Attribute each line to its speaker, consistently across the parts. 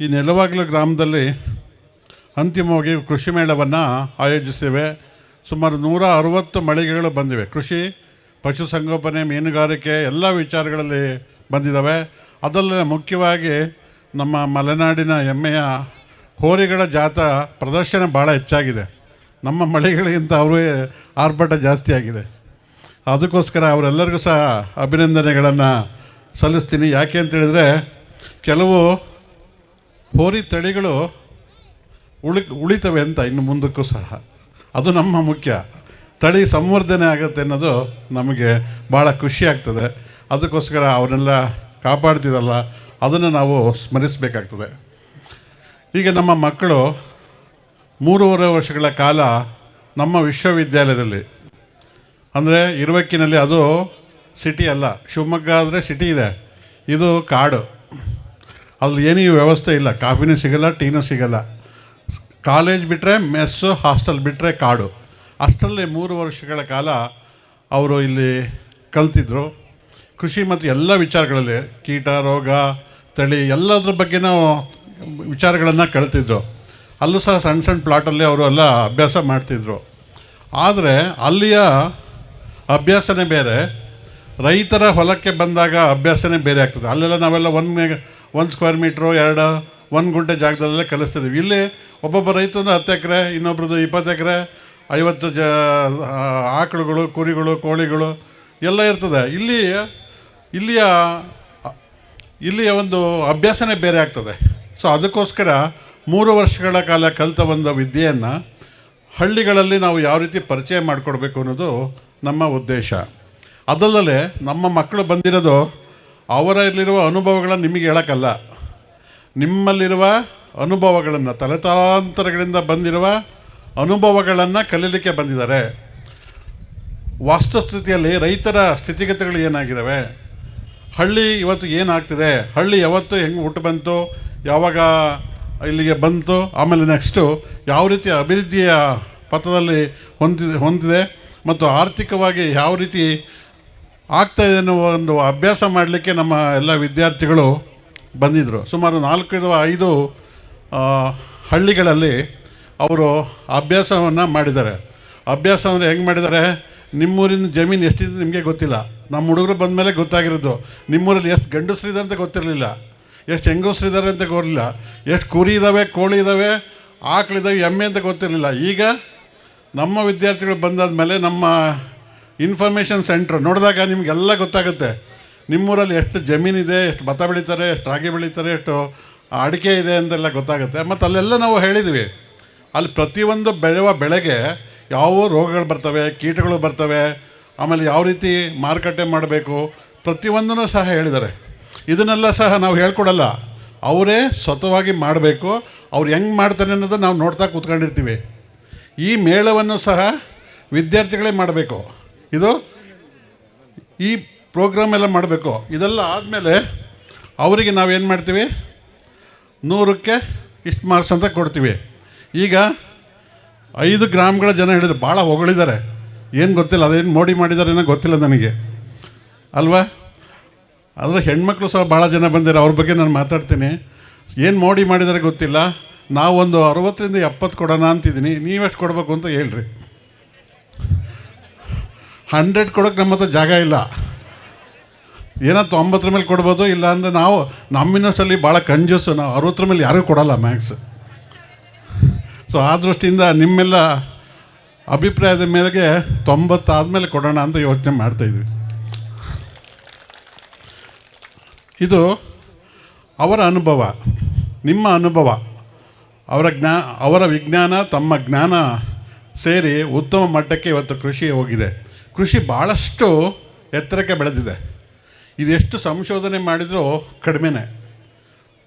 Speaker 1: ಈ ನೆಲವಾಗಲು ಗ್ರಾಮದಲ್ಲಿ ಅಂತಿಮವಾಗಿ ಕೃಷಿ ಮೇಳವನ್ನು ಆಯೋಜಿಸಿವೆ. ಸುಮಾರು ನೂರ ಅರವತ್ತು ಮಳಿಗೆಗಳು ಬಂದಿವೆ. ಕೃಷಿ ಪಶುಸಂಗೋಪನೆ ಮೀನುಗಾರಿಕೆ ಎಲ್ಲ ವಿಚಾರಗಳಲ್ಲಿ ಬಂದಿದ್ದಾವೆ ಅದರಲ್ಲೇ ಮುಖ್ಯವಾಗಿ ನಮ್ಮ ಮಲೆನಾಡಿನ ಹೆಮ್ಮೆಯ ಹೋರಿಗಳ ಜಾತ ಪ್ರದರ್ಶನ ಭಾಳ ಹೆಚ್ಚಾಗಿದೆ. ನಮ್ಮ ಮಳಿಗಳಿಗಿಂತ ಅವರೇ ಆರ್ಭಟ ಜಾಸ್ತಿ ಆಗಿದೆ. ಅದಕ್ಕೋಸ್ಕರ ಅವರೆಲ್ಲರಿಗೂ ಸಹ ಅಭಿನಂದನೆಗಳನ್ನು ಸಲ್ಲಿಸ್ತೀನಿ. ಯಾಕೆ ಅಂತೇಳಿದರೆ ಕೆಲವು ಹೋರಿ ತಳಿಗಳು ಉಳಿ, ಉಳಿತವೆ ಅಂತ ಇನ್ನು ಮುಂದಕ್ಕೂ ಸಹ. ಅದು ನಮ್ಮ ಮುಖ್ಯ. ತಳಿ ಸಂವರ್ಧನೆ ಆಗುತ್ತೆ ಅನ್ನೋದು ನಮಗೆ ಭಾಳ ಖುಷಿ ಆಗ್ತದೆ. ಅದಕ್ಕೋಸ್ಕರ ಅವನ್ನೆಲ್ಲ ಕಾಪಾಡ್ತಿದ್ದಲ್ಲ ಅದನ್ನು ನಾವು ಸ್ಮರಿಸಬೇಕಾಗ್ತದೆ. ಈಗ ನಮ್ಮ ಮಕ್ಕಳು ಮೂರುವರೆ ವರ್ಷಗಳ ಕಾಲ ನಮ್ಮ ವಿಶ್ವವಿದ್ಯಾಲಯದಲ್ಲಿ. ಅಂದರೆ ಇರುವಕ್ಕಿನಲ್ಲಿ ಅದು ಸಿಟಿ ಅಲ್ಲ. ಶಿವಮೊಗ್ಗ ಆದರೆ ಸಿಟಿ ಇದೆ. ಇದು ಕಾಡು. ಅಲ್ಲಿ ಏನೂ ವ್ಯವಸ್ಥೆ ಇಲ್ಲ. ಕಾಫಿನೂ ಸಿಗಲ್ಲ, ಟೀನೂ ಸಿಗಲ್ಲ. ಕಾಲೇಜ್ ಬಿಟ್ಟರೆ ಮೆಸ್ಸು, ಹಾಸ್ಟೆಲ್ ಬಿಟ್ಟರೆ ಕಾಡು. ಅಷ್ಟರಲ್ಲಿ ಮೂರು ವರ್ಷಗಳ ಕಾಲ ಅವರು ಇಲ್ಲಿ ಕಲ್ತಿದ್ರು. ಕೃಷಿ ಮತ್ತು ಎಲ್ಲ ವಿಚಾರಗಳಲ್ಲಿ ಕೀಟ, ರೋಗ, ತಳಿ ಎಲ್ಲದ್ರ ಬಗ್ಗೆ ನಾವು ವಿಚಾರಗಳನ್ನು ಕಲ್ತಿದ್ರು. ಅಲ್ಲೂ ಸಹ ಸಣ್ಣ ಸಣ್ಣ ಪ್ಲಾಟಲ್ಲಿ ಅವರು ಎಲ್ಲ ಅಭ್ಯಾಸ ಮಾಡ್ತಿದ್ರು. ಆದರೆ ಅಲ್ಲಿಯ ಅಭ್ಯಾಸನೇ ಬೇರೆ. ರೈತರ ಹೊಲಕ್ಕೆ ಬಂದಾಗ ಅಭ್ಯಾಸನೇ ಬೇರೆ ಆಗ್ತದೆ. ಅಲ್ಲೆಲ್ಲ ನಾವೆಲ್ಲ ಒಂದು ಒಂದು ಸ್ಕ್ವೇರ್ ಮೀಟ್ರು ಎರಡು, ಒಂದು ಗುಂಟೆ ಜಾಗದಲ್ಲೇ ಕಲಿಸ್ತಿದ್ದೀವಿ ಇಲ್ಲಿ ಒಬ್ಬೊಬ್ಬ ರೈತನ ಹತ್ತು ಎಕರೆ, ಇನ್ನೊಬ್ರದ್ದು ಇಪ್ಪತ್ತು ಎಕರೆ, ಐವತ್ತು ಜ ಆಕಳುಗಳು, ಕುರಿಗಳು, ಕೋಳಿಗಳು ಎಲ್ಲ ಇರ್ತದೆ. ಇಲ್ಲಿ, ಇಲ್ಲಿಯ ಇಲ್ಲಿಯ ಒಂದು ಅಭ್ಯಾಸನೇ ಬೇರೆ ಆಗ್ತದೆ. ಸೊ ಅದಕ್ಕೋಸ್ಕರ ಮೂರು ವರ್ಷಗಳ ಕಾಲ ಕಲಿತ ಒಂದು ವಿದ್ಯೆಯನ್ನು ಹಳ್ಳಿಗಳಲ್ಲಿ ನಾವು ಯಾವ ರೀತಿ ಪರಿಚಯ ಮಾಡಿಕೊಡ್ಬೇಕು ಅನ್ನೋದು ನಮ್ಮ ಉದ್ದೇಶ. ಅದಲ್ಲದೆ ನಮ್ಮ ಮಕ್ಕಳು ಬಂದಿರೋದು ಅವರಲ್ಲಿರುವ ಅನುಭವಗಳನ್ನು ನಿಮಗೆ ಹೇಳೋಕ್ಕಲ್ಲ. ನಿಮ್ಮಲ್ಲಿರುವ ಅನುಭವಗಳನ್ನು ತಲೆತಲಾಂತರಗಳಿಂದ ಬಂದಿರುವ ಅನುಭವಗಳನ್ನು ಕಲೀಲಿಕ್ಕೆ ಬಂದಿದ್ದಾರೆ. ವಾಸ್ತುಸ್ಥಿತಿಯಲ್ಲಿ ರೈತರ ಸ್ಥಿತಿಗತಿಗಳು ಏನಾಗಿದ್ದಾವೆ? ಹಳ್ಳಿ ಇವತ್ತು ಏನಾಗ್ತಿದೆ? ಹಳ್ಳಿ ಯಾವತ್ತು ಹೆಂಗೆ ಹುಟ್ಟು ಬಂತು? ಯಾವಾಗ ಇಲ್ಲಿಗೆ ಬಂತು? ಆಮೇಲೆ ನೆಕ್ಸ್ಟು ಯಾವ ರೀತಿ ಅಭಿವೃದ್ಧಿಯ ಪಥದಲ್ಲಿ ಹೊಂದಿದೆ ಹೊಂದಿದೆ? ಮತ್ತು ಆರ್ಥಿಕವಾಗಿ ಯಾವ ರೀತಿ ಆಗ್ತಾಯಿದೆ ಅನ್ನೋ ಒಂದು ಅಭ್ಯಾಸ ಮಾಡಲಿಕ್ಕೆ ನಮ್ಮ ಎಲ್ಲ ವಿದ್ಯಾರ್ಥಿಗಳು ಬಂದಿದ್ದರು ಸುಮಾರು ನಾಲ್ಕೈದು ಐದು ಹಳ್ಳಿಗಳಲ್ಲಿ ಅವರು ಅಭ್ಯಾಸವನ್ನು ಮಾಡಿದ್ದಾರೆ. ಅಭ್ಯಾಸ ಅಂದರೆ ಹೆಂಗೆ ಮಾಡಿದ್ದಾರೆ? ನಿಮ್ಮೂರಿನ ಜಮೀನು ಎಷ್ಟಿದೆ ನಿಮಗೆ ಗೊತ್ತಿಲ್ಲ. ನಮ್ಮ ಹುಡುಗರು ಬಂದ ಮೇಲೆ ಗೊತ್ತಾಗಿರೋದು. ನಿಮ್ಮೂರಲ್ಲಿ ಎಷ್ಟು ಗಂಡಸ್ರಿದೆ ಅಂತ ಗೊತ್ತಿರಲಿಲ್ಲ. ಎಷ್ಟು ಹೆಂಗಸ್ರಿದ್ದಾರೆ ಅಂತ ಗೊತ್ತಿಲ್ಲ ಎಷ್ಟು ಕುರಿ ಇದ್ದಾವೆ ಕೋಳಿ ಇದ್ದಾವೆ ಆಕಳಿದ್ದಾವೆ ಎಮ್ಮೆ ಅಂತ ಗೊತ್ತಿರಲಿಲ್ಲ. ಈಗ ನಮ್ಮ ವಿದ್ಯಾರ್ಥಿಗಳು ಬಂದಾದ ಮೇಲೆ ನಮ್ಮ ಇನ್ಫಾರ್ಮೇಷನ್ ಸೆಂಟ್ರ್ ನೋಡಿದಾಗ ನಿಮಗೆಲ್ಲ ಗೊತ್ತಾಗುತ್ತೆ. ನಿಮ್ಮೂರಲ್ಲಿ ಎಷ್ಟು ಜಮೀನಿದೆ ಎಷ್ಟು ಭತ್ತ ಬೆಳೀತಾರೆ, ಎಷ್ಟು ರಾಗಿ ಬೆಳೀತಾರೆ, ಎಷ್ಟು ಅಡಿಕೆ ಇದೆ ಅಂತೆಲ್ಲ ಗೊತ್ತಾಗುತ್ತೆ. ಮತ್ತು ಅಲ್ಲೆಲ್ಲ ನಾವು ಹೇಳಿದ್ವಿ. ಅಲ್ಲಿ ಪ್ರತಿಯೊಂದು ಬೆಳೆಯುವ ಬೆಳೆಗೆ ಯಾವ ರೋಗಗಳು ಬರ್ತವೆ, ಕೀಟಗಳು ಬರ್ತವೆ, ಆಮೇಲೆ ಯಾವ ರೀತಿ ಮಾರುಕಟ್ಟೆ ಮಾಡಬೇಕು, ಪ್ರತಿಯೊಂದನ್ನು ಸಹ ಹೇಳಿದ್ದಾರೆ. ಇದನ್ನೆಲ್ಲ ಸಹ ನಾವು ಹೇಳ್ಕೊಡಲ್ಲ. ಅವರೇ ಸ್ವತವಾಗಿ ಮಾಡಬೇಕು. ಅವ್ರು ಹೆಂಗೆ ಮಾಡ್ತಾರೆ ಅನ್ನೋದು ನಾವು ನೋಡ್ತಾ ಕೂತ್ಕೊಂಡಿರ್ತೀವಿ. ಈ ಮೇಳವನ್ನು ಸಹ ವಿದ್ಯಾರ್ಥಿಗಳೇ ಮಾಡಬೇಕು. ಇದು ಈ ಪ್ರೋಗ್ರಾಮ್ ಎಲ್ಲ ಮಾಡಬೇಕು. ಇದೆಲ್ಲ ಆದಮೇಲೆ ಅವರಿಗೆ ನಾವೇನು ಮಾಡ್ತೀವಿ? ನೂರಕ್ಕೆ ಇಷ್ಟು ಮಾರ್ಕ್ಸ್ ಅಂತ ಕೊಡ್ತೀವಿ. ಈಗ ಐದು ಗ್ರಾಮ್ಗಳ ಜನ ಹೇಳಿದರು ಭಾಳ ಹೊಗಳಿದ್ದಾರೆ ಏನು ಗೊತ್ತಿಲ್ಲ, ಅದೇನು ಮೋಡಿ ಮಾಡಿದ್ದಾರೆ ಏನೋ ಗೊತ್ತಿಲ್ಲ ನನಗೆ. ಅಲ್ವಾ? ಆದರೆ ಹೆಣ್ಮಕ್ಳು ಸಹ ಭಾಳ ಜನ ಬಂದಿದ್ದಾರೆ, ಅವ್ರ ಬಗ್ಗೆ ನಾನು ಮಾತಾಡ್ತೀನಿ. ಏನು ಮೋಡಿ ಮಾಡಿದ್ದಾರೆ ಗೊತ್ತಿಲ್ಲ. ನಾವೊಂದು ಅರವತ್ತರಿಂದ ಎಪ್ಪತ್ತು ಕೊಡೋಣ ಅಂತಿದ್ದೀನಿ. ನೀವೆಷ್ಟು ಕೊಡಬೇಕು ಅಂತ ಹೇಳ್ರಿ. ಹಂಡ್ರೆಡ್ ಕೊಡೋಕ್ಕೆ ನಮ್ಮ ಹತ್ರ ಜಾಗ ಇಲ್ಲ. ಏನೋ ತೊಂಬತ್ತರ ಮೇಲೆ ಕೊಡ್ಬೋದು ಇಲ್ಲ ಅಂದರೆ ನಾವು ನಮ್ಮ ಯೂನಿವರ್ಸಲ್ಲಿ ಭಾಳ ಕಂಜೂಸು ನಾವು ಅರವತ್ತರ ಮೇಲೆ ಯಾರೂ ಕೊಡಲ್ಲ ಮ್ಯಾಕ್ಸ್ ಸೊ ಆ ದೃಷ್ಟಿಯಿಂದ ನಿಮ್ಮೆಲ್ಲ ಅಭಿಪ್ರಾಯದ ಮೇರೆಗೆ ತೊಂಬತ್ತಾದಮೇಲೆ ಕೊಡೋಣ ಅಂತ ಯೋಚನೆ ಮಾಡ್ತಾಯಿದ್ವಿ ಇದು ಅವರ ಅನುಭವ, ನಿಮ್ಮ ಅನುಭವ, ಅವರ ಜ್ಞಾ, ಅವರ ವಿಜ್ಞಾನ, ತಮ್ಮ ಜ್ಞಾನ ಸೇರಿ ಉತ್ತಮ ಮಟ್ಟಕ್ಕೆ ಇವತ್ತು ಕೃಷಿ ಹೋಗಿದೆ. ಕೃಷಿ ಭಾಳಷ್ಟು ಎತ್ತರಕ್ಕೆ ಬೆಳೆದಿದೆ. ಇದೆಷ್ಟು ಸಂಶೋಧನೆ ಮಾಡಿದರೂ ಕಡಿಮೆನೆ.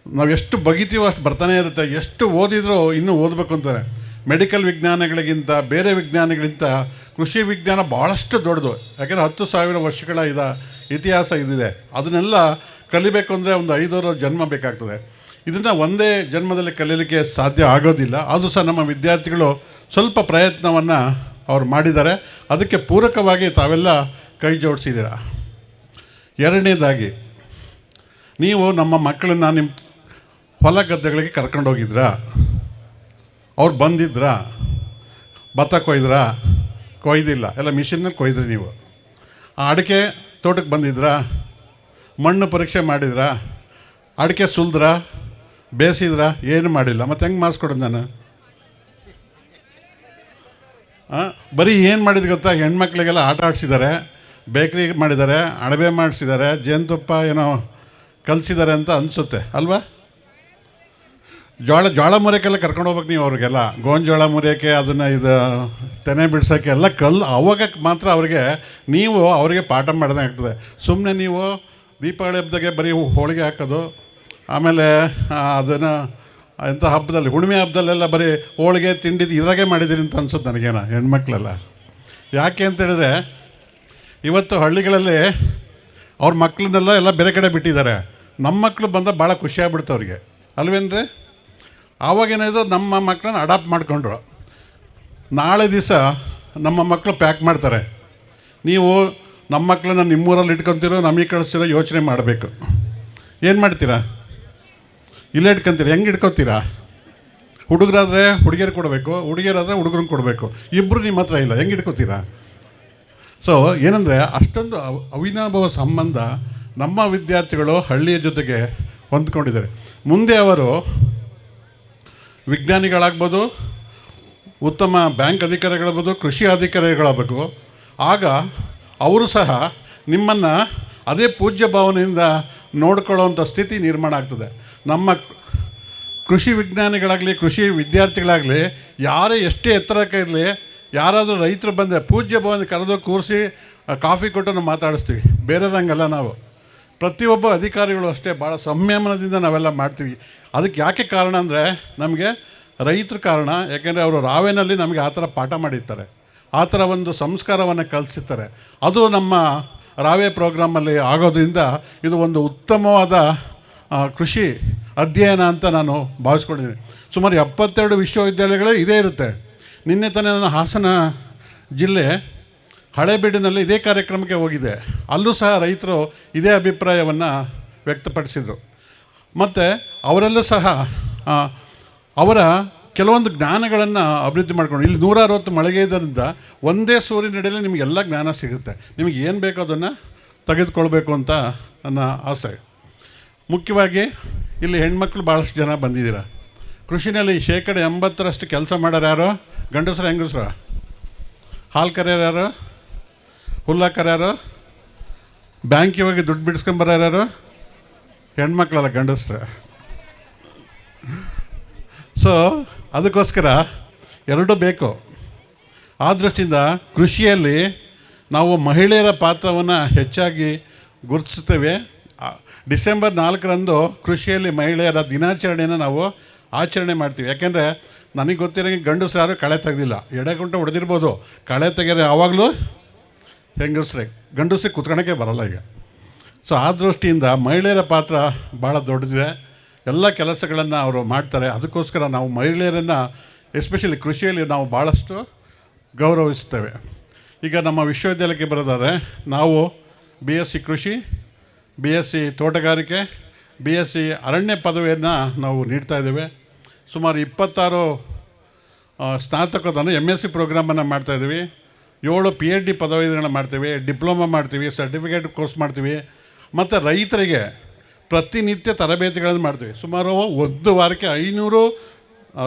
Speaker 1: ನಾವು ಎಷ್ಟು ಬಗಿತೀವೋ ಅಷ್ಟು ಬರ್ತಾನೆ ಇರುತ್ತೆ. ಎಷ್ಟು ಓದಿದರೂ ಇನ್ನೂ ಓದಬೇಕು ಅಂತಾರೆ. ಮೆಡಿಕಲ್ ವಿಜ್ಞಾನಗಳಿಗಿಂತ, ಬೇರೆ ವಿಜ್ಞಾನಗಳಿಗಿಂತ ಕೃಷಿ ವಿಜ್ಞಾನ ಭಾಳಷ್ಟು ದೊಡ್ಡದು. ಯಾಕೆಂದರೆ ಹತ್ತು ಸಾವಿರ ವರ್ಷಗಳ ಇದ ಇತಿಹಾಸ ಇದಿದೆ. ಅದನ್ನೆಲ್ಲ ಕಲಿಬೇಕು ಅಂದರೆ ಒಂದು ಐದಾರು ಜನ್ಮ ಬೇಕಾಗ್ತದೆ. ಇದನ್ನು ಒಂದೇ ಜನ್ಮದಲ್ಲಿ ಕಲೀಲಿಕ್ಕೆ ಸಾಧ್ಯ ಆಗೋದಿಲ್ಲ. ಆದರೂ ಸಹ ನಮ್ಮ ವಿದ್ಯಾರ್ಥಿಗಳು ಸ್ವಲ್ಪ ಪ್ರಯತ್ನವನ್ನು ಅವ್ರು ಮಾಡಿದ್ದಾರೆ. ಅದಕ್ಕೆ ಪೂರಕವಾಗಿ ತಾವೆಲ್ಲ ಕೈ ಜೋಡಿಸಿದ್ದೀರ? ಎರಡನೇದಾಗಿ, ನೀವು ನಮ್ಮ ಮಕ್ಕಳನ್ನ ನಿಮ್ಮ ಹೊಲ ಗದ್ದೆಗಳಿಗೆ ಕರ್ಕೊಂಡೋಗಿದ್ರಾ? ಅವ್ರು ಬಂದಿದ್ರಾ? ಭತ್ತ ಕೊಯ್ದ್ರಾ? ಕೊಯ್ದಿಲ್ಲ. ಎಲ್ಲ ಮಿಷಿನಲ್ಲಿ ಕೊಯ್ದ್ರಿ ನೀವು. ಆ ಅಡಿಕೆ ತೋಟಕ್ಕೆ ಬಂದಿದ್ರಾ? ಮಣ್ಣು ಪರೀಕ್ಷೆ ಮಾಡಿದ್ರಾ? ಅಡಿಕೆ ಸುಲಿದ್ರಾ? ಬೇಯಿಸಿದ್ರಾ? ಏನು ಮಾಡಿಲ್ಲ. ಮತ್ತೆ ಹೆಂಗೆ ಮಾಡಿಸ್ಕೊಡೋದು ನಾನು? ಬರೀ ಏನು ಮಾಡಿದ್ ಗೊತ್ತಾ? ಹೆಣ್ಮಕ್ಳಿಗೆಲ್ಲ ಆಟ ಆಡಿಸಿದ್ದಾರೆ ಬೇಕ್ರಿ ಮಾಡಿದ್ದಾರೆ ಅಣಬೆ ಮಾಡಿಸಿದ್ದಾರೆ ಜೇನುತುಪ್ಪ ಏನೋ ಕಲಿಸಿದ್ದಾರೆ ಅಂತ ಅನಿಸುತ್ತೆ, ಅಲ್ವಾ? ಜೋಳ ಜೋಳ ಮುರಿಯೋಕ್ಕೆಲ್ಲ ಕರ್ಕೊಂಡು ಹೋಗ್ಬೇಕು ನೀವು ಅವ್ರಿಗೆಲ್ಲ. ಗೋಂಜೋಳ ಮುರಿಯೋಕ್ಕೆ, ಅದನ್ನು ಇದು, ತೆನೆ ಬಿಡ್ಸೋಕ್ಕೆ ಎಲ್ಲ ಕಲ್ಲು, ಅವಾಗ ಮಾತ್ರ ಅವ್ರಿಗೆ ನೀವು ಅವರಿಗೆ ಪಾಠ ಮಾಡ್ದಂಗೆ ಆಗ್ತದೆ. ಸುಮ್ಮನೆ ನೀವು ದೀಪಾವಳಿ ಹಬ್ಬದಾಗೆ ಬರೀ ಹೋಳಿಗೆ ಹಾಕೋದು, ಆಮೇಲೆ ಅದನ್ನು ಎಂಥ ಹಬ್ಬದಲ್ಲಿ ಹುಣ್ಮೆ ಹಬ್ಬದಲ್ಲೆಲ್ಲ ಬರೀ ಹೋಳಿಗೆ ತಿಂಡಿದ್ದು ಇದ್ರಾಗೆ ಮಾಡಿದ್ದೀನಿ ಅಂತ ಅನ್ಸುತ್ತೆ ನನಗೇನ, ಹೆಣ್ಮಕ್ಳೆಲ್ಲ. ಯಾಕೆ ಅಂತ ಹೇಳಿದ್ರೆ, ಇವತ್ತು ಹಳ್ಳಿಗಳಲ್ಲಿ ಅವ್ರ ಮಕ್ಕಳನ್ನೆಲ್ಲ ಎಲ್ಲ ಬೇರೆ ಕಡೆ ಬಿಟ್ಟಿದ್ದಾರೆ. ನಮ್ಮ ಮಕ್ಕಳು ಬಂದ ಭಾಳ ಖುಷಿಯಾಗ್ಬಿಡ್ತು ಅವ್ರಿಗೆ. ಅಲ್ವೇನ್ರಿ? ಆವಾಗೇನಾದ್ರು ನಮ್ಮ ಮಕ್ಕಳನ್ನ ಅಡಾಪ್ಟ್ ಮಾಡಿಕೊಂಡ್ರು. ನಾಳೆ ದಿವಸ ನಮ್ಮ ಮಕ್ಕಳು ಪ್ಯಾಕ್ ಮಾಡ್ತಾರೆ. ನೀವು ನಮ್ಮ ಮಕ್ಕಳನ್ನ ನಿಮ್ಮೂರಲ್ಲಿ ಇಟ್ಕೊತೀರೋ, ನಮಗೆ ಕಳಿಸ್ತಿರೋ ಯೋಚನೆ ಮಾಡಬೇಕು. ಏನು ಮಾಡ್ತೀರಾ? ಇಲ್ಲೇ ಇಟ್ಕೊಂತೀರಿ? ಹೆಂಗೆ ಇಟ್ಕೋತೀರಾ? ಹುಡುಗರಾದರೆ ಹುಡುಗಿಯರು ಕೊಡಬೇಕು, ಹುಡುಗಿಯರಾದರೆ ಹುಡುಗರನ್ನ ಕೊಡಬೇಕು. ಇಬ್ಬರು ನಿಮ್ಮ ಹತ್ರ ಇಲ್ಲ, ಹೆಂಗೆ ಇಟ್ಕೋತೀರಾ? ಸೊ ಏನಂದರೆ ಅಷ್ಟೊಂದು ಅವ್- ಅವಿನಾಭಾವ ಸಂಬಂಧ ನಮ್ಮ ವಿದ್ಯಾರ್ಥಿಗಳು ಹಳ್ಳಿಯ ಜೊತೆಗೆ ಹೊಂದ್ಕೊಂಡಿದ್ದಾರೆ. ಮುಂದೆ ಅವರು ವಿಜ್ಞಾನಿಗಳಾಗ್ಬೋದು, ಉತ್ತಮ ಬ್ಯಾಂಕ್ ಅಧಿಕಾರಿಗಳಾಗ್ಬೋದು, ಕೃಷಿ ಅಧಿಕಾರಿಗಳಾಗಬೇಕು. ಆಗ ಅವರು ಸಹ ನಿಮ್ಮನ್ನು ಅದೇ ಪೂಜ್ಯ ಭಾವನೆಯಿಂದ ನೋಡ್ಕೊಳ್ಳೋವಂಥ ಸ್ಥಿತಿ ನಿರ್ಮಾಣ ಆಗ್ತದೆ. ನಮ್ಮ ಕೃಷಿ ವಿಜ್ಞಾನಿಗಳಾಗಲಿ, ಕೃಷಿ ವಿದ್ಯಾರ್ಥಿಗಳಾಗಲಿ, ಯಾರೇ ಎಷ್ಟೇ ಎತ್ತರಕ್ಕೆ ಇರಲಿ, ಯಾರಾದರೂ ರೈತರು ಬಂದರೆ ಪೂಜ್ಯ ಭವನ ಕರೆದು ಕೂರಿಸಿ ಕಾಫಿ ಕೊಟ್ಟು ನಾವು ಮಾತಾಡಿಸ್ತೀವಿ. ಬೇರೆದಂಗಲ್ಲ ನಾವು. ಪ್ರತಿಯೊಬ್ಬ ಅಧಿಕಾರಿಗಳು ಅಷ್ಟೇ ಭಾಳ ಸಂಯಮನದಿಂದ ನಾವೆಲ್ಲ ಮಾಡ್ತೀವಿ. ಅದಕ್ಕೆ ಯಾಕೆ ಕಾರಣ ಅಂದರೆ, ನಮಗೆ ರೈತರ ಕಾರಣ, ಯಾಕೆಂದರೆ ಅವರು ರಾವೇನಲ್ಲಿ ನಮಗೆ ಆ ಥರ ಪಾಠ ಮಾಡಿರ್ತಾರೆ. ಆ ಥರ ಒಂದು ಸಂಸ್ಕಾರವನ್ನು ಕಲಿಸಿರ್ತಾರೆ. ಅದು ನಮ್ಮ ರಾವೆ ಪ್ರೋಗ್ರಾಮಲ್ಲಿ ಆಗೋದ್ರಿಂದ ಇದು ಒಂದು ಉತ್ತಮವಾದ ಕೃಷಿ ಅಧ್ಯಯನ ಅಂತ ನಾನು ಭಾವಿಸ್ಕೊಂಡಿದ್ದೀನಿ. ಸುಮಾರು ಎಪ್ಪತ್ತೆರಡು ವಿಶ್ವವಿದ್ಯಾಲಯಗಳು ಇದೇ ಇರುತ್ತೆ. ನಿನ್ನೆ ತಾನೇ ನಾನು ಹಾಸನ ಜಿಲ್ಲೆ ಹಳೇಬೀಡಿನಲ್ಲಿ ಇದೇ ಕಾರ್ಯಕ್ರಮಕ್ಕೆ ಹೋಗಿದೆ. ಅಲ್ಲೂ ಸಹ ರೈತರು ಇದೇ ಅಭಿಪ್ರಾಯವನ್ನು ವ್ಯಕ್ತಪಡಿಸಿದರು. ಮತ್ತು ಅವರಲ್ಲೂ ಸಹ ಅವರ ಕೆಲವೊಂದು ಜ್ಞಾನಗಳನ್ನು ಅಭಿವೃದ್ಧಿ ಮಾಡ್ಕೊಂಡು, ಇಲ್ಲಿ ನೂರ ಅರವತ್ತು ಮಳೆಗೆ ಇದರಿಂದ ಒಂದೇ ಸೂರ್ಯನಡಿಯಲ್ಲಿ ನಿಮಗೆಲ್ಲ ಜ್ಞಾನ ಸಿಗುತ್ತೆ. ನಿಮಗೆ ಏನು ಬೇಕೋ ಅದನ್ನು ತೆಗೆದುಕೊಳ್ಬೇಕು ಅಂತ ನನ್ನ ಆಸೆ. ಮುಖ್ಯವಾಗಿ ಇಲ್ಲಿ ಹೆಣ್ಮಕ್ಳು ಭಾಳಷ್ಟು ಜನ ಬಂದಿದ್ದೀರ. ಕೃಷಿನಲ್ಲಿ ಶೇಕಡ ಎಂಬತ್ತರಷ್ಟು ಕೆಲಸ ಮಾಡೋರು ಯಾರು? ಗಂಡಸರು ಹೆಂಗಸರು? ಹಾಲು ಕರೆಯೋರು ಯಾರು? ಹುಲ್ಲ ಕರೆಯೋರು? ಬ್ಯಾಂಕಿಗೆ ಹೋಗಿ ದುಡ್ಡು ಬಿಡಿಸ್ಕೊಂಬರೋರು ಯಾರು? ಹೆಣ್ಮಕ್ಳಲ್ಲ ಗಂಡಸ್ರು. ಸೊ ಅದಕ್ಕೋಸ್ಕರ ಎರಡೂ ಬೇಕು. ಆ ದೃಷ್ಟಿಯಿಂದ ಕೃಷಿಯಲ್ಲಿ ನಾವು ಮಹಿಳೆಯರ ಪಾತ್ರವನ್ನು ಹೆಚ್ಚಾಗಿ ಗುರುತಿಸ್ತೇವೆ ಆ, ಡಿಸೆಂಬರ್ ನಾಲ್ಕರಂದು ಕೃಷಿಯಲ್ಲಿ ಮಹಿಳೆಯರ ದಿನಾಚರಣೆಯನ್ನು ನಾವು ಆಚರಣೆ ಮಾಡ್ತೀವಿ. ಯಾಕೆಂದರೆ ನನಗೆ ಗೊತ್ತಿರೋಂಗೆ ಗಂಡಸರು ಯಾರು ಕಳೆ ತೆಗೆದಿಲ್ಲ. ಎಡೆಗುಂಟ ಹೊಡೆದಿರ್ಬೋದು. ಕಳೆ ತೆಗೆದ್ರೆ ಯಾವಾಗಲೂ ಹೆಂಗಸ್ರೆ ಗಂಡಸ್ರಿಗೆ ಕುತ್ಕೊಳಕ್ಕೆ ಬರಲ್ಲ ಈಗ. ಸೊ ಆ ದೃಷ್ಟಿಯಿಂದ ಮಹಿಳೆಯರ ಪಾತ್ರ ಭಾಳ ದೊಡ್ಡದಿದೆ. ಎಲ್ಲ ಕೆಲಸಗಳನ್ನು ಅವರು ಮಾಡ್ತಾರೆ. ಅದಕ್ಕೋಸ್ಕರ ನಾವು ಮಹಿಳೆಯರನ್ನು, ಎಸ್ಪೆಷಲಿ ಕೃಷಿಯಲ್ಲಿ ನಾವು ಭಾಳಷ್ಟು ಗೌರವಿಸ್ತೇವೆ ಈಗ ನಮ್ಮ ವಿಶ್ವವಿದ್ಯಾಲಯಕ್ಕೆ ಬರೋದಾದರೆ, ನಾವು ಬಿ ಎಸ್ ಸಿ ಕೃಷಿ ಬಿ ಎಸ್ ಸಿ ತೋಟಗಾರಿಕೆ ಬಿ ಎಸ್ ಸಿ ಅರಣ್ಯ ಪದವಿಯನ್ನು ನಾವು ನೀಡ್ತಾ ಇದ್ದೇವೆ. ಸುಮಾರು ಇಪ್ಪತ್ತಾರು ಆ, ಸ್ನಾತಕೋತ್ತರ ಎಂ ಎಸ್ ಸಿ ಪ್ರೋಗ್ರಾಮನ್ನು ಮಾಡ್ತಾಯಿದ್ದೀವಿ ಏಳು ಪಿ ಎಚ್ ಡಿ ಪದವಿಗಳನ್ನು ಮಾಡ್ತೀವಿ ಡಿಪ್ಲೊಮಾ ಮಾಡ್ತೀವಿ ಸರ್ಟಿಫಿಕೇಟ್ ಕೋರ್ಸ್ ಮಾಡ್ತೀವಿ ಮತ್ತು ರೈತರಿಗೆ ಪ್ರತಿನಿತ್ಯ ತರಬೇತಿಗಳನ್ನು ಮಾಡ್ತೀವಿ. ಸುಮಾರು ಒಂದು ವಾರಕ್ಕೆ ಐನೂರು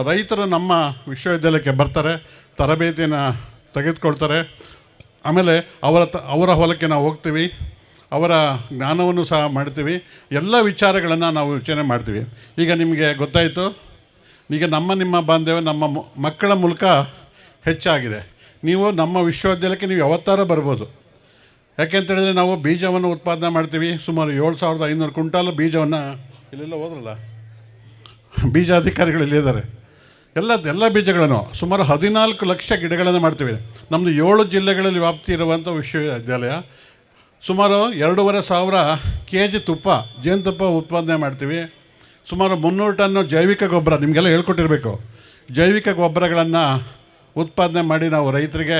Speaker 1: ರೈತರು ನಮ್ಮ ವಿಶ್ವವಿದ್ಯಾಲಯಕ್ಕೆ ಬರ್ತಾರೆ ತರಬೇತಿಯನ್ನು ತೆಗೆದುಕೊಳ್ತಾರೆ. ಆಮೇಲೆ ಅವರ ತ ಅವರ ಹೊಲಕ್ಕೆ ನಾವು ಹೋಗ್ತೀವಿ. ಅವರ ಜ್ಞಾನವನ್ನು ಸಹ ಮಾಡ್ತೀವಿ. ಎಲ್ಲ ವಿಚಾರಗಳನ್ನು ನಾವು ಯೋಚನೆ ಮಾಡ್ತೀವಿ. ಈಗ ನಿಮಗೆ ಗೊತ್ತಾಯಿತು. ಈಗ ನಮ್ಮ ನಿಮ್ಮ ಬಾಂಧವ್ಯ, ನಮ್ಮ ಮಕ್ಕಳ ಮೂಲಕ ಹೆಚ್ಚಾಗಿದೆ. ನೀವು ನಮ್ಮ ವಿಶ್ವವಿದ್ಯಾಲಯಕ್ಕೆ ನೀವು ಯಾವತ್ತಾರ ಬರ್ಬೋದು. ಯಾಕೆಂತೇಳಿದ್ರೆ ನಾವು ಬೀಜವನ್ನು ಉತ್ಪಾದನೆ ಮಾಡ್ತೀವಿ. ಸುಮಾರು ಏಳು ಸಾವಿರದ ಐನೂರು ಕ್ವಿಂಟಾಲ್ ಬೀಜವನ್ನು ಇಲ್ಲೆಲ್ಲ ಹೋದ್ರಲ್ಲ? ಬೀಜ ಅಧಿಕಾರಿಗಳು ಇಲ್ಲಿದ್ದಾರೆ ಎಲ್ಲ ಎಲ್ಲ ಬೀಜಗಳನ್ನು ಸುಮಾರು ಹದಿನಾಲ್ಕು ಲಕ್ಷ ಗಿಡಗಳನ್ನು ಮಾಡ್ತೀವಿ. ನಮ್ಮದು ಏಳು ಜಿಲ್ಲೆಗಳಲ್ಲಿ ವ್ಯಾಪ್ತಿ ಇರುವಂಥ ವಿಶ್ವವಿದ್ಯಾಲಯ. ಸುಮಾರು ಎರಡೂವರೆ ಸಾವಿರ ಕೆ ಜಿ ತುಪ್ಪ, ಜೇನುತುಪ್ಪ ಉತ್ಪಾದನೆ ಮಾಡ್ತೀವಿ. ಸುಮಾರು ಮುನ್ನೂರು ಟನ್ನು ಜೈವಿಕ ಗೊಬ್ಬರ, ನಿಮಗೆಲ್ಲ ಹೇಳ್ಕೊಟ್ಟಿರಬೇಕು. ಜೈವಿಕ ಗೊಬ್ಬರಗಳನ್ನು ಉತ್ಪಾದನೆ ಮಾಡಿ ನಾವು ರೈತರಿಗೆ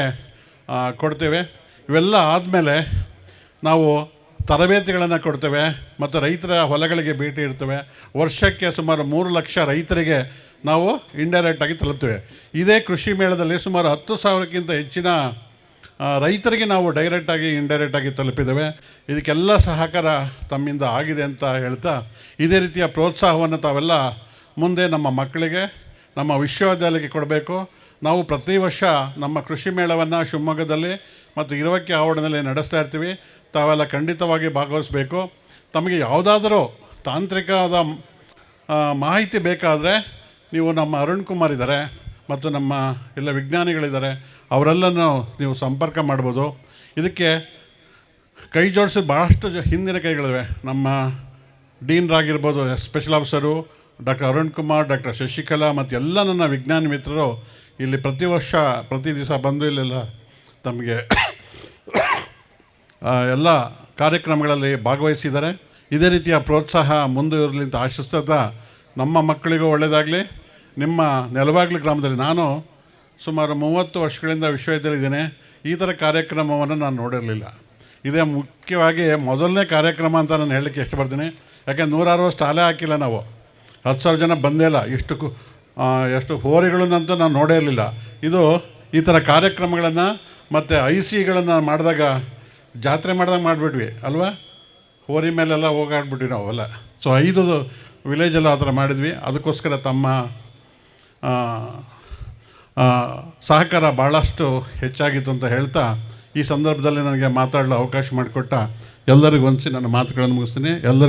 Speaker 1: ಕೊಡ್ತೇವೆ. ಇವೆಲ್ಲ ಆದಮೇಲೆ ನಾವು ತರಬೇತಿಗಳನ್ನು ಕೊಡ್ತೇವೆ ಮತ್ತು ರೈತರ ಹೊಲಗಳಿಗೆ ಭೇಟಿ ಇರ್ತವೆ ವರ್ಷಕ್ಕೆ ಸುಮಾರು ಮೂರು ಲಕ್ಷ ರೈತರಿಗೆ ನಾವು ಇಂಡೈರೆಕ್ಟಾಗಿ ತಲುಪ್ತೇವೆ. ಇದೇ ಕೃಷಿ ಮೇಳದಲ್ಲಿ ಸುಮಾರು ಹತ್ತು ಸಾವಿರಕ್ಕಿಂತ ಹೆಚ್ಚಿನ ರೈತರಿಗೆ ನಾವು ಡೈರೆಕ್ಟಾಗಿ ಇಂಡೈರೆಕ್ಟಾಗಿ ತಲುಪಿದ್ದೇವೆ. ಇದಕ್ಕೆಲ್ಲ ಸಹಕಾರ ತಮ್ಮಿಂದ ಆಗಿದೆ ಅಂತ ಹೇಳ್ತಾ ಇದೇ ರೀತಿಯ ಪ್ರೋತ್ಸಾಹವನ್ನು ತಾವೆಲ್ಲ ಮುಂದೆ ನಮ್ಮ ಮಕ್ಕಳಿಗೆ, ನಮ್ಮ ವಿಶ್ವವಿದ್ಯಾಲಯಕ್ಕೆ ಕೊಡಬೇಕು. ನಾವು ಪ್ರತಿ ವರ್ಷ ನಮ್ಮ ಕೃಷಿ ಮೇಳವನ್ನು ಶಿವಮೊಗ್ಗದಲ್ಲಿ ಮತ್ತು ಇರುವಕ್ಕೆ ಆವರಣದಲ್ಲಿ ನಡೆಸ್ತಾ ಇರ್ತೀವಿ. ತಾವೆಲ್ಲ ಖಂಡಿತವಾಗಿ ಭಾಗವಹಿಸಬೇಕು. ತಮಗೆ ಯಾವುದಾದರೂ ತಾಂತ್ರಿಕವಾದ ಮಾಹಿತಿ ಬೇಕಾದರೆ ನೀವು ನಮ್ಮ ಅರುಣ್ ಕುಮಾರ್ ಇದ್ದಾರೆ. ಮತ್ತು ನಮ್ಮ ಎಲ್ಲ ವಿಜ್ಞಾನಿಗಳಿದ್ದಾರೆ ಅವರೆಲ್ಲನೂ ನೀವು ಸಂಪರ್ಕ ಮಾಡ್ಬೋದು. ಇದಕ್ಕೆ ಕೈ ಜೋಡಿಸಿ ಭಾಳಷ್ಟು ಜ, ಹಿಂದಿನ ಕೈಗಳಿವೆ. ನಮ್ಮ ಡೀನ್ರಾಗಿರ್ಬೋದು special officer, doctor Arun Kumar, doctor Shashikala ಮತ್ತು ಎಲ್ಲ ನನ್ನ ವಿಜ್ಞಾನಿ ಮಿತ್ರರು ಇಲ್ಲಿ ಪ್ರತಿ ವರ್ಷ, ಪ್ರತಿ ದಿವಸ ಬಂದು ಇಲ್ಲೆಲ್ಲ ತಮಗೆ ಎಲ್ಲ ಕಾರ್ಯಕ್ರಮಗಳಲ್ಲಿ ಭಾಗವಹಿಸಿದ್ದಾರೆ. ಇದೇ ರೀತಿಯ ಪ್ರೋತ್ಸಾಹ ಮುಂದುವರಲಿ ಅಂತ ಆಶಿಸ್ತಾ ನಮ್ಮ ಮಕ್ಕಳಿಗೂ ಒಳ್ಳೆಯದಾಗಲಿ. ನಿಮ್ಮ ನೆಲವಾಗ್ಲಿ ಗ್ರಾಮದಲ್ಲಿ ನಾನು ಸುಮಾರು ಮೂವತ್ತು ವರ್ಷಗಳಿಂದ ವಿಶ್ವವಿದ್ಯಾಲಯ ಇದ್ದೇನೆ ಈ ಥರ ಕಾರ್ಯಕ್ರಮವನ್ನು ನಾನು ನೋಡಿರಲಿಲ್ಲ. ಇದೇ ಮುಖ್ಯವಾಗಿ ಮೊದಲನೇ ಕಾರ್ಯಕ್ರಮ ಅಂತ ನಾನು ಹೇಳಲಿಕ್ಕೆ ಇಷ್ಟಪಡ್ತೀನಿ. ಯಾಕೆ ನೂರಾರು ತಾಲೇ ಹಾಕಿಲ್ಲ ನಾವು. ಹತ್ತು ಸಾವಿರ ಜನ ಬಂದೇ ಇಲ್ಲ. ಎಷ್ಟು ಎಷ್ಟು ಹೋರಿಗಳನ್ನಂತೂ ನಾನು ನೋಡೇ ಇರಲಿಲ್ಲ. ಇದು ಈ ಥರ ಕಾರ್ಯಕ್ರಮಗಳನ್ನು ಮತ್ತು ಐ ಸಿಗಳನ್ನು ಮಾಡಿದಾಗ ಜಾತ್ರೆ ಮಾಡಿದಾಗ ಮಾಡಿಬಿಟ್ವಿ, ಅಲ್ವಾ? ಹೋರಿ ಮೇಲೆಲ್ಲ ಹೋಗಾಡ್ಬಿಟ್ವಿ ಅಲ್ಲ ಸೊ ಐದು ವಿಲೇಜೆಲ್ಲ ಆ ಥರ ಮಾಡಿದ್ವಿ. ಅದಕ್ಕೋಸ್ಕರ ತಮ್ಮ ಸಹಕಾರ ಭಾಳಷ್ಟು ಹೆಚ್ಚಾಗಿತ್ತು ಅಂತ ಹೇಳ್ತಾ ಈ ಸಂದರ್ಭದಲ್ಲಿ ನನಗೆ ಮಾತಾಡಲು ಅವಕಾಶ ಮಾಡಿಕೊಟ್ಟ ಎಲ್ಲರಿಗೂ ಒಂದು ನನ್ನ ಮಾತುಗಳನ್ನು ಮುಗಿಸ್ತೀನಿ. ಎಲ್ಲರಿಗೂ